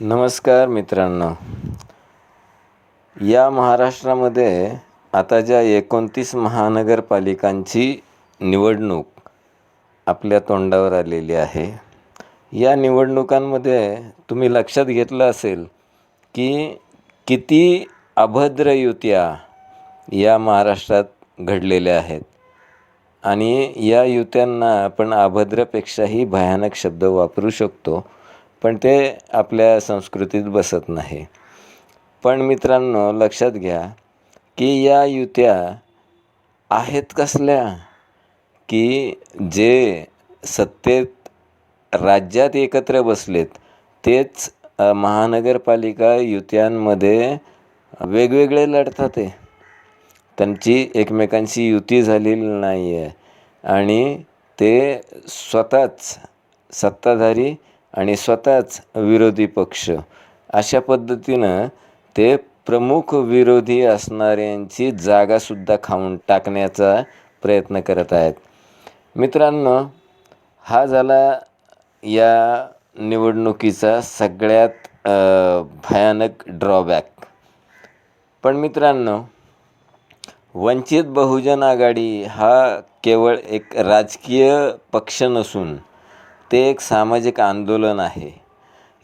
नमस्कार मित्रांनो. या महाराष्ट्रामध्ये आता ज्या एकोणतीस महानगरपालिकांची निवडणूक आपल्या तोंडावर आलेली आहे या निवडणुकांमध्ये तुम्ही लक्षात घेतलं असेल की किती अभद्र युत्या या महाराष्ट्रात घडलेल्या आहेत. आणि या युत्यांना आपण अभद्रपेक्षाही भयानक शब्द वापरू शकतो. पण ते आपल्या संस्कृतीत बसत नाही. पण मित्रांनो लक्षात घ्या की या युत्या आहेत कसल्या? की जे सत्तेत राज्यात एकत्र बसलेत तेच महानगरपालिका युत्यांमध्ये वेगवेगळे लढतात आहे त्यांची एकमेकांशी युती झालेली नाही आहे आणि ते स्वतःच सत्ताधारी आणि स्वतःच विरोधी पक्ष. अशा पद्धतीनं ते प्रमुख विरोधी असणाऱ्यांची जागासुद्धा खाऊन टाकण्याचा प्रयत्न करत आहेत. मित्रांनो हा झाला या निवडणुकीचा सगळ्यात भयानक ड्रॉबॅक पण मित्रांनो वंचित बहुजन आघाडी हा केवळ एक राजकीय पक्ष नसून ते एक सामाजिक आंदोलन आहे.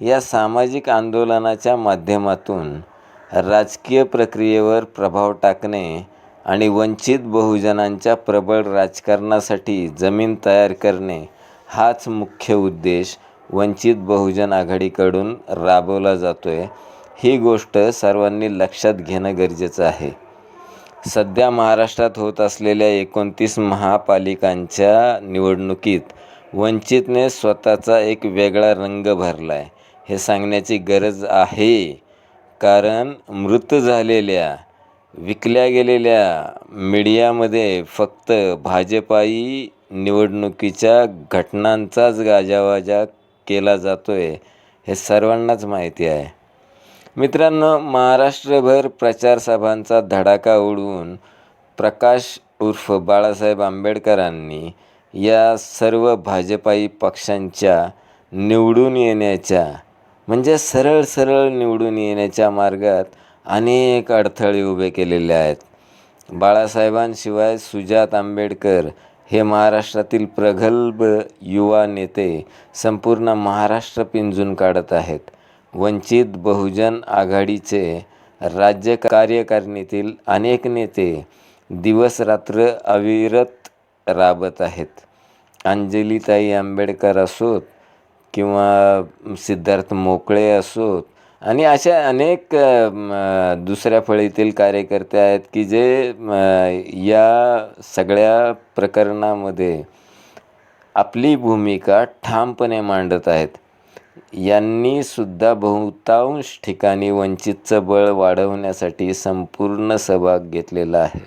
या सामाजिक आंदोलनाच्या माध्यमातून राजकीय प्रक्रियेवर प्रभाव टाकणे आणि वंचित बहुजनांच्या प्रबळ राजकारणासाठी जमीन तयार करणे हाच मुख्य उद्देश वंचित बहुजन आघाडीकडून राबवला जातो आहे ही गोष्ट सर्वांनी लक्षात घेणं गरजेचं आहे. सध्या महाराष्ट्रात होत असलेल्या एकोणतीस महापालिकांच्या निवडणुकीत वंचितने स्वतःचा एक वेगळा रंग भरला आहे हे सांगण्याची गरज आहे. कारण मृत झालेल्या विकल्या गेलेल्या मीडियामध्ये फक्त भाजपाई निवडणुकीच्या घटनांचाच गाजावाजा केला जातो आहे हे सर्वांनाच माहिती आहे. मित्रांनो महाराष्ट्रभर प्रचारसभांचा धडाका उडवून प्रकाश उर्फ बाळासाहेब आंबेडकरांनी या सर्व भाजपाई पक्षांच्या निवडून येण्याच्या म्हणजे सरळ सरळ निवडून येण्याच्या मार्गात अनेक अडथळे उभे केलेले आहेत. बाळासाहेबांशिवाय सुजात आंबेडकर हे महाराष्ट्रातील प्रगल्भ युवा नेते संपूर्ण महाराष्ट्र पिंजून काढत आहेत. वंचित बहुजन आघाडीचे राज्य कार्यकारिणीतील अनेक नेते दिवसरात्र अविरत राबत आहेत. अंजलीताई आंबेडकर असोत किंवा सिद्धार्थ मोकळे असोत आणि अशा अनेक दुसऱ्या फळीतील कार्यकर्ते आहेत की जे या सगळ्या प्रकरणामध्ये आपली भूमिका ठामपणे मांडत आहेत. यांनी सुद्धा बहुतांश ठिकाणी वंचितचं बळ वाढवण्यासाठी संपूर्ण सहभाग घेतलेला आहे.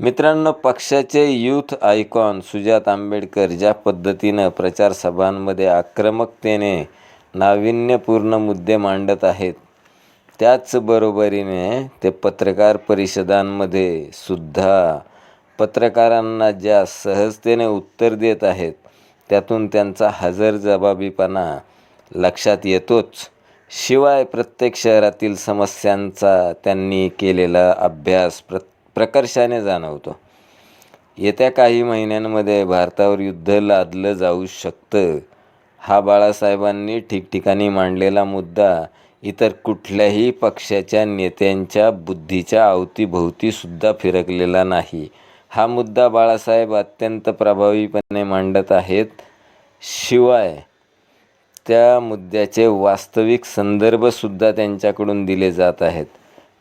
मित्रांनो पक्षाचे यूथ आयकॉन सुजात आंबेडकर ज्या पद्धतीनं प्रचारसभांमध्ये आक्रमकतेने नाविन्यपूर्ण मुद्दे मांडत आहेत त्याचबरोबरीने ते पत्रकार परिषदांमध्ये सुद्धा पत्रकारांना ज्या सहजतेने उत्तर देत आहेत त्यातून त्यांचा हजर जबाबीपणा लक्षात येतोच. शिवाय प्रत्येक शहरातील समस्यांचा त्यांनी केलेला अभ्यास प्र प्रकर्षाने जाणवतो. येत्या काही महिन्यांमध्ये भारतावर युद्ध लादलं जाऊ शकतं. हा बाळासाहेबांनी ठिकठिकाणी मांडलेला मुद्दा इतर कुठल्याही पक्षाच्या नेत्यांच्या बुद्धीच्या अवतीभोवतीसुद्धा फिरकलेला नाही. हा मुद्दा बाळासाहेब अत्यंत प्रभावीपणे मांडत आहेत. शिवाय त्या मुद्द्याचे वास्तविक संदर्भसुद्धा त्यांच्याकडून दिले जात आहेत.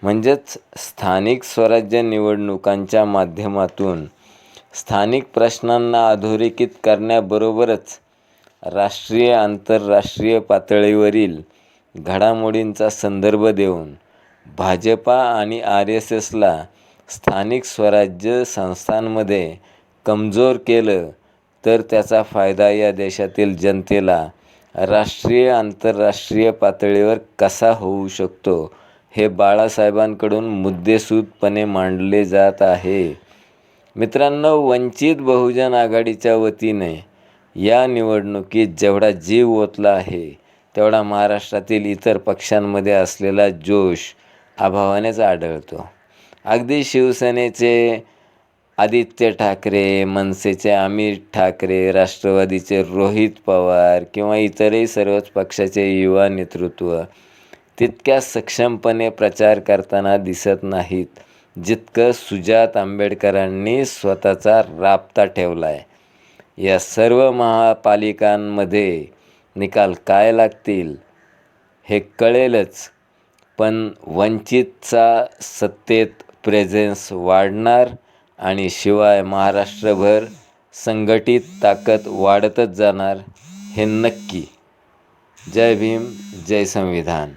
म्हणजेच स्थानिक स्वराज्य निवडणुकांच्या माध्यमातून स्थानिक प्रश्नांना अधोरेखित करण्याबरोबरच राष्ट्रीय आंतरराष्ट्रीय पातळीवरील घडामोडींचा संदर्भ देऊन भाजपा आणि आर एस एसला स्थानिक स्वराज्य संस्थांमध्ये कमजोर केलं तर त्याचा फायदा या देशातील जनतेला राष्ट्रीय आंतरराष्ट्रीय पातळीवर कसा होऊ शकतो हे बाळासाहेबांकडून मुद्देसूदपणे मांडले जात आहे. मित्रांनो वंचित बहुजन आघाडीच्या वतीने या निवडणुकीत जेवढा जीव ओतला आहे तेवढा महाराष्ट्रातील इतर पक्षांमध्ये असलेला जोश अभावानेच आढळतो. अगदी शिवसेनेचे आदित्य ठाकरे मनसेचे अमित ठाकरे राष्ट्रवादीचे रोहित पवार किंवा इतरही सर्वच पक्षाचे युवा नेतृत्व तितक्या सक्षमपणे प्रचार करताना दिसत नाहीत जितकं सुजात आंबेडकरांनी स्वतःचा राबता ठेवला आहे या सर्व महापालिकांमध्ये निकाल काय लागतील हे कळेलच पण वंचितचा सत्तेत प्रेझेन्स वाढणार आणि शिवाय महाराष्ट्रभर संघटित ताकद वाढतच जाणार हे नक्की. जय भीम जय संविधान.